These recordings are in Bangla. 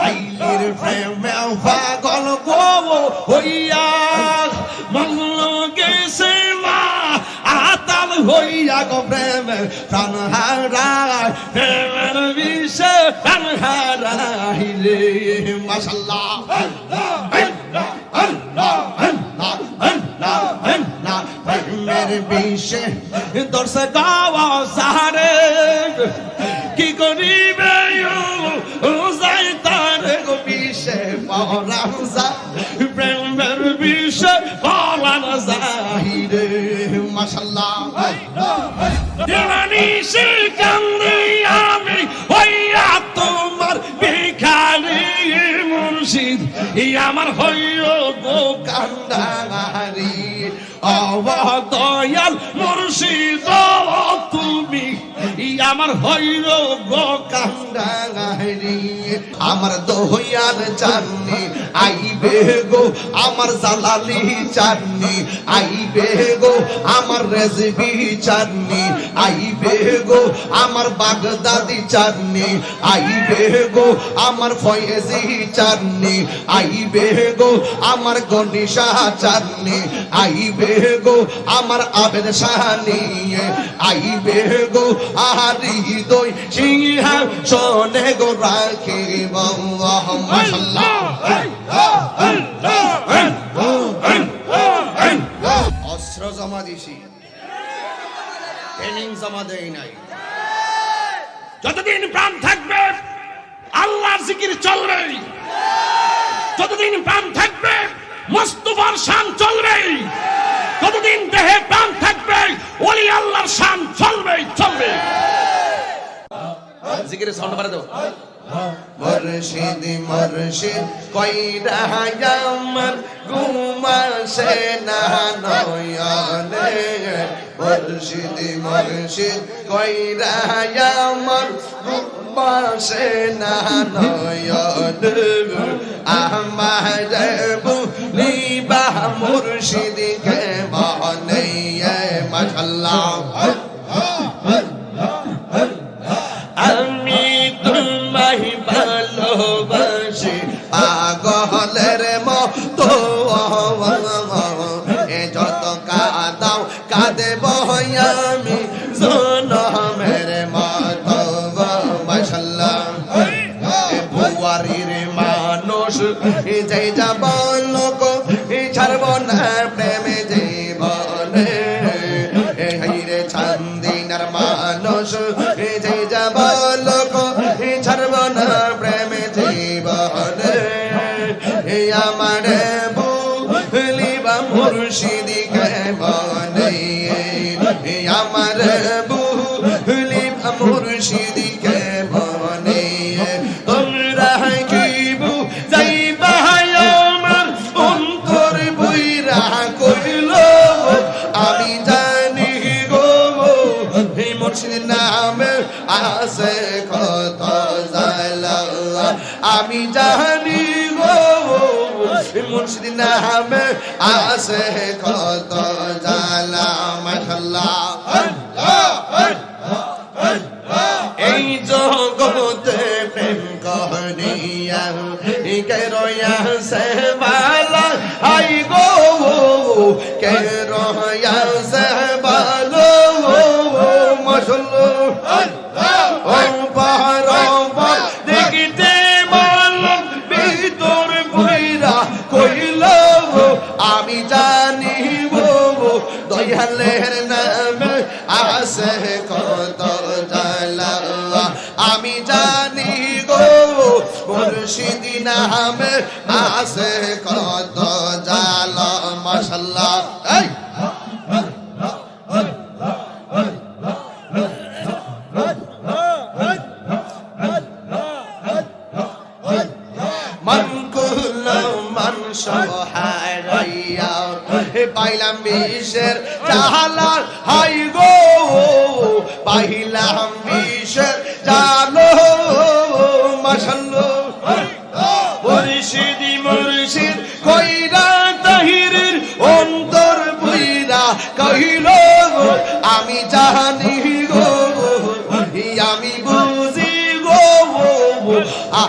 আইলির প্রেমে পাগল গো হইয়া মঙ্গল গেছে মা আতাল হইয়া গো প্রেমে প্রাণ হারায়, প্রেমের বিষে প্রাণ হারাইলে। মাশাল্লাহ। দর্শক প্রেমের বিষে পরা যাইরে মাশাল্লাহ দেওয়ানি সে আমি হইয়া তোমার ভিখারি মুর্শিদ। ই আমার হইয় গো কান্দারি অবদয়াল মুর্শিদ আমার হইর গো কান্দারি আমার দহয়ার চাননি, আইবে গো আমার জালালি চাননি, আইবে গো আমার রেজবি চাননি, আইবে গো আমার বাগদাদি চাননি, আইবে গো আমার ফয়েজি চাননি, আইবে গো আমার গনিশা চাননি, আইবে গো আমার আবেদ শাহানি আইবে গো আহারি দই সিংহা শোনে গো রাখে মাশাল্লাহ অস্ত্র জমা দিছি। ট্রেনিং জমা দেই নাই। যতদিন প্রাণ থাকবে আল্লাহর জিকির চলবে। যতদিন প্রাণ থাকবে মোস্তফার শান চলবে। যতদিন দেহে প্রাণ থাকবে ওলি আল্লাহর শান চলবে চলবে জিকিরে সাউন্ড বাড়া দাও। মুর্শিদ মুর্শিদ, কইরা আমার ঘুমাসে না নয়নে। মুর্শিদ মুর্শিদ, কইরা আমার ঘুমাসে না নয়নে। আমার নামে আছে কত জালা আমি জানি গো মুর্শিদ নামে আছে কত জালা মাশাল্লাহ এই জগতে প্রেম করিয়া কে রয়া সে মুর্শিদি নামে আছে কত জালা মাশাল্লাহ। পাইলাম বিষের জালা হাই গো! পাইলাম বিষের জালো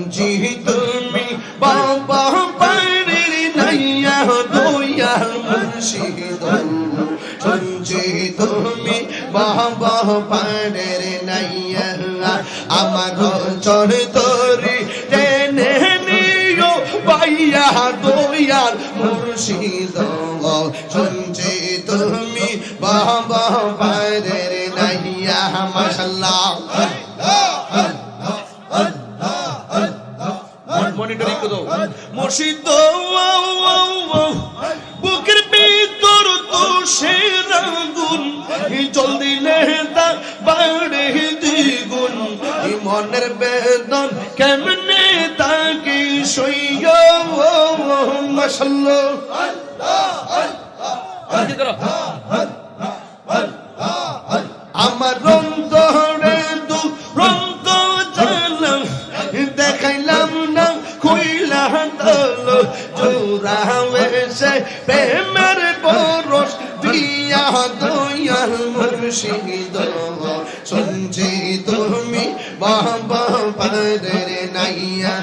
সঞ্জি তুমি বাবা পাড়ির নাইয়া দইয়া মুর্শিদ সঞ্জি তুমি বাবা পাড়ির নাইয়া আমার চর তরি মুর্শিদ বুকের ভিতর তো সে রাগুন জল দিলে তা বাড়ে দ্বিগুণ। মনের বেদন কেমনে তাকে সইয় মশাল্লাহ। দয়াল মুর্শিদ শুনছি তুমি বাবা পাদের নাইয়া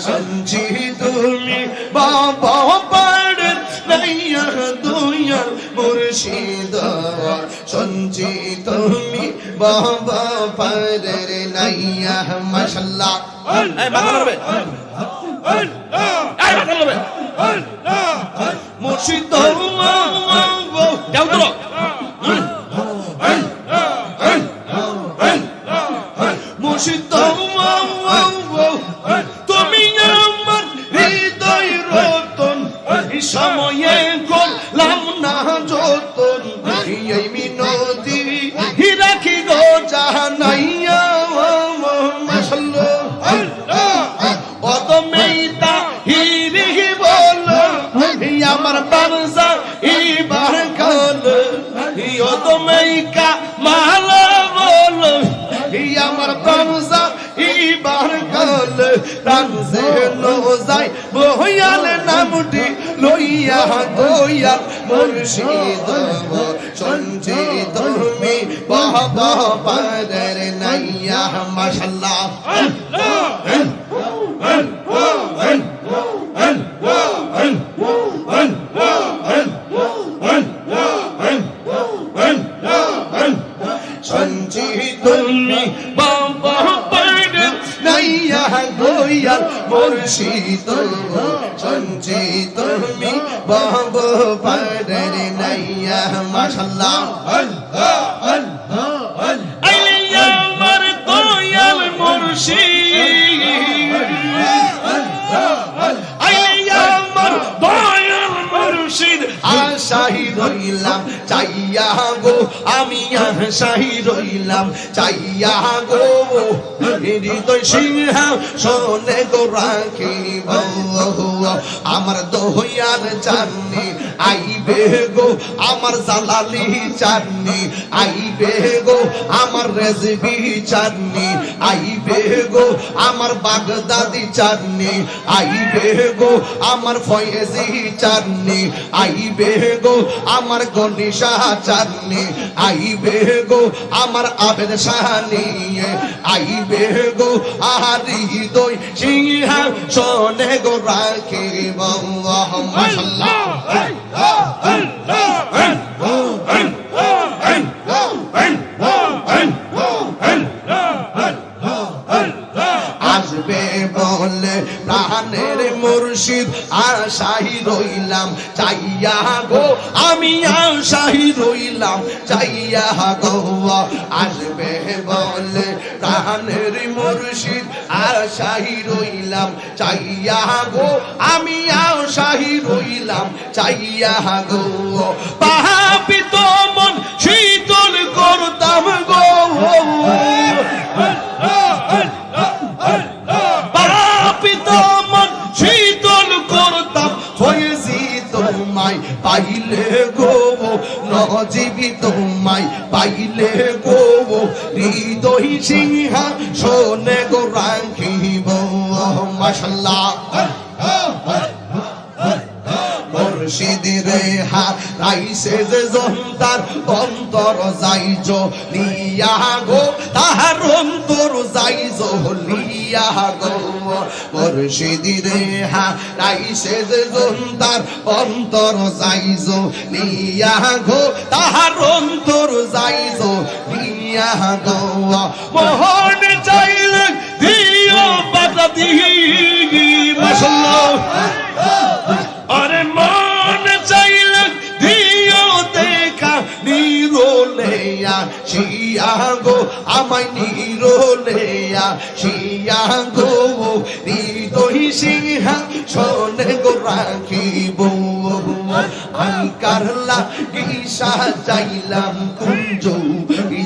শুনছি তুমি বাবা পাদের নাইয়া দয়াল মুর্শিদ শুনছি তুমি বাবা পাদের নাইয়া মাশাল্লাহ মুর্শিদ যাও তো। মুর্শিদ নো যাই বহিয়াল নামটি লইয়া দয়াল মুর্শিদ সঞ্চে বাহ বাবা পাদের নাইয়া মাশাল্লাহ গোয়াল মুর্শিদ সঞ্চি তুমি বাবা পাড়ে নাইয়া। মাশাল্লাহ। আইলে আমার দয়াল মুর্শিদ। আইলে আমার দয়াল মুর্শিদ। আশাই রইলাম চাইয়া গো আমি আশাই রইলাম চাইয়া গো। হৃদয় সিংহ শোনে আমার দহিয়ার চাননি, আইবে গো আমার জালালি চাননি, আইবে গো আমার রেজবি চাননি, আইবে গো আমার বাগদাদি চাননি, আইবে গো আমার ফয়েজি চাননি, আইবে গো আমার গনিশা চাননি, আইবে গো আমার আবেদ শাহানি আইবে গো আর হৃদয় সিংহ শোনে গো রাখে আসবে বলে, প্রাণের মুর্শিদ আশাই রইলাম, চাইয়া গো, আমি আশাই রইলাম, চাইয়া গো, আসবে বলে, প্রাণের মুর্শিদ আশাই রইলাম, চাইয়া গো, আমি আশাই রইলাম, চাইয়া গো। পাপিত মন শীতল করতাম গো। পাইলে গো নজীবী তোমায় পাইলে গো, হৃদয় সিংহা শোনে গো, রাখিব। যে জন্তার অন্তর যাইজ গো, তাহার অন্তর যাইজ লিয়া গো। অন্তর যাইজ লিয়া গো, তাহার অন্তর যাইজ লিয়া গো। মোহন চাইলে দিও বাটা দিহি মাশাল্লাহ গো। আমায় নিরোলেয়া আসিয়া গো হৃদয় সিংহা শোনে গো রাখিব। আমি কারলা গিসা চাইলাম কুঞ্জ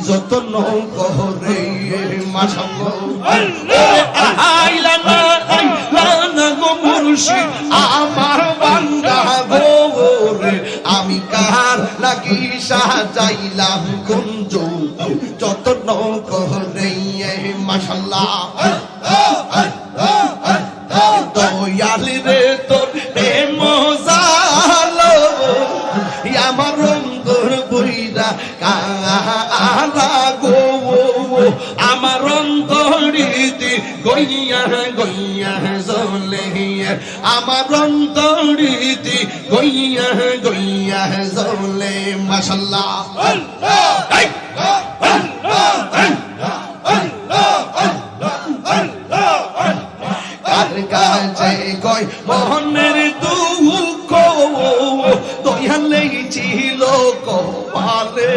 যতন করে মাসঙ্গ। গইয়া গইয়া জলে আমার অন্তরিতে গইয়া গইয়া জলে মাশাল্লাহ কাছে কয় মোহনের দুঃখ দয়ালে ছিল কপালে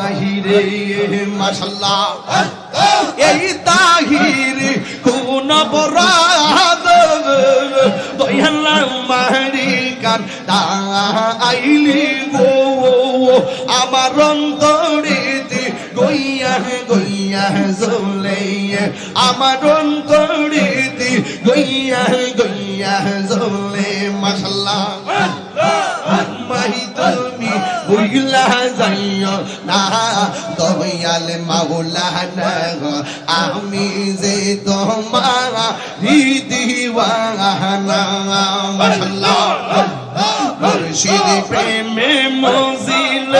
আহিরে মাশাল্লাহ। এই তাহির কোন বরাদ দয়ালা মারি কার আইলি গো আমার অন্তরিতে গইয়া গইয়া জলে আমার অন্তরিতে গইয়া গইয়া জলে মাশাল্লাহ মাহি তুমি বুইলা যাইও না দয়াল মাওলা না আমি যে তোমার দিদিওয়ানা মাশাল্লাহ মুর্শিদ প্রেমে মজিল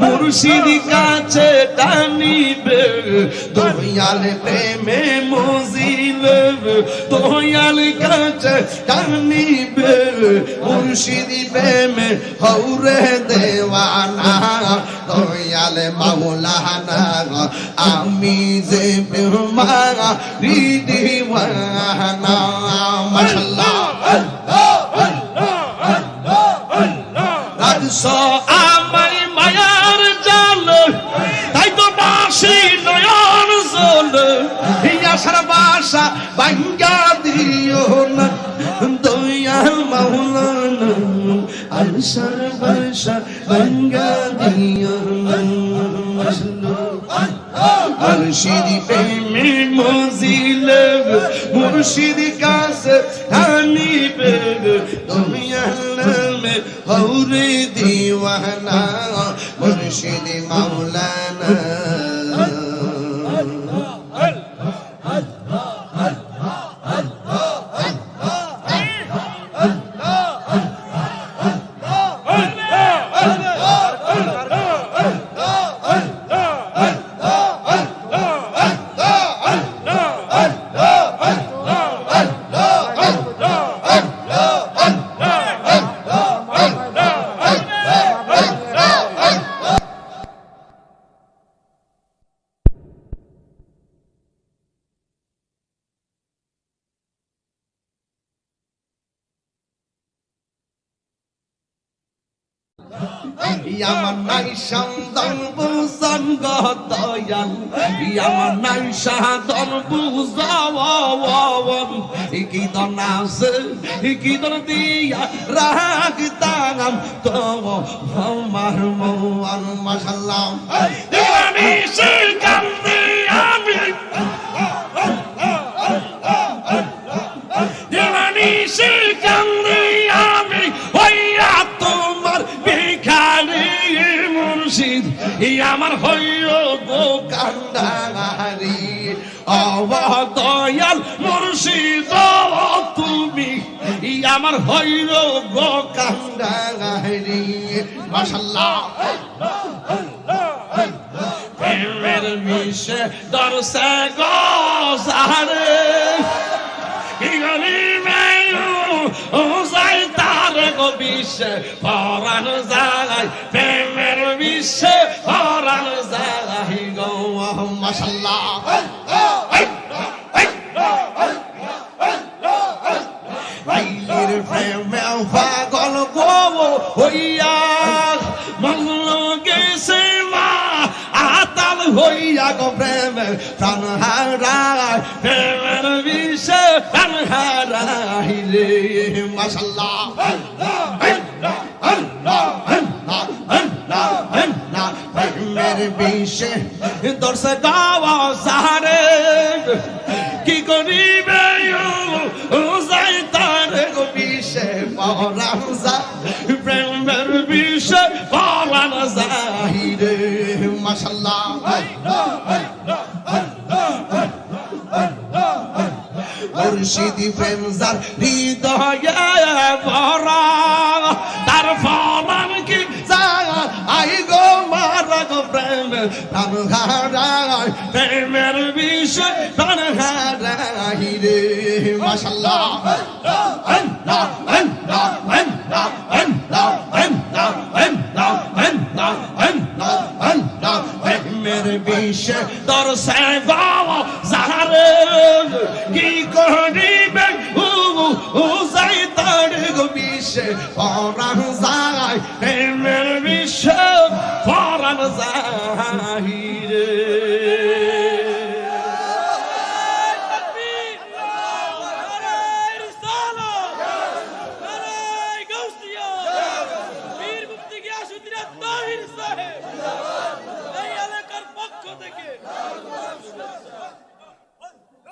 মুর্শিদ কাছে টানিবে। দয়াল প্রেমে মজিল দয়াল কাছে টানিবে মুর্শিদ প্রেমে হৌরে দেওয়ানা। দয়াল মাওলানা আমি যে বেহুমানা দিদিওয়ানা রাজস আমায় আশার বাসা বাঙ্গা দিও না। দয়াল মাওলানা আশার বাসা বাঙ্গা দিও না। মুর্শিদ প্রেমে মজিল মুর্শিদ কাছে ধানিবে তুমি আলমে হৌরে দিওয়ানা, মুর্শিদ মাওলানা। আমার নাই সন্তান বুঝন গো, দয়াল। আমার নাই সাধন বুঝাওয়ান কি দন আছে, কি দন দিয়া রাখতাম তো আমার আমি মুর্শিদ ই আমার হইল গো কান্দারি অবদয়াল মুর্শিদ, তুমি ই আমার হইল গো কান্দারি মাশাল্লাহ। প্রেমের মিশে দর্শে গো সারে কি গলি বিশ্বে, পরাণ যায় প্রেমের বিশ্বে, পরাণ যায় গো মাশাল্লাহ। আইলির প্রেমে পাগল গো হইয়া মঙ্গল গেছে মা, আতাল হইয়া গো প্রেমের প্রাণ হারায়, প্রেমের বিষে প্রাণ হারাইলে মাশাল্লাহ। আইসে দর্শে গাওয়া সারে কি করিবে যাই প্রেম প্রাণ হারায় প্রেমের বিষয় প্রাণ হারাই রে মাশাল্লাহ আল্লাহ আল্লাহ আল্লাহ আল্লাহ আল্লাহ আল্লাহ আল্লাহ আল্লাহ আল্লাহ প্রেমের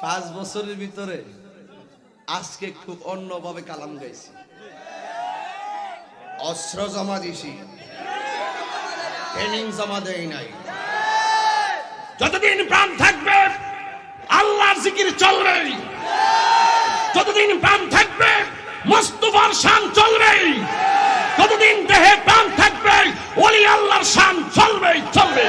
পাঁচ বছরের ভিতরে আজকে খুব অন্যভাবে কালাম গাইছি। অস্ত্র জমা দিছি। ট্রেনিং জমা দেই নাই। যতদিন প্রাণ থাকবে, আল্লাহর জিকির চলবে। যতদিন প্রাণ থাকবে, মোস্তফার শান চলবে। যতদিন দেহে প্রাণ থাকবে ওলি আল্লাহর শান চলবে চলবে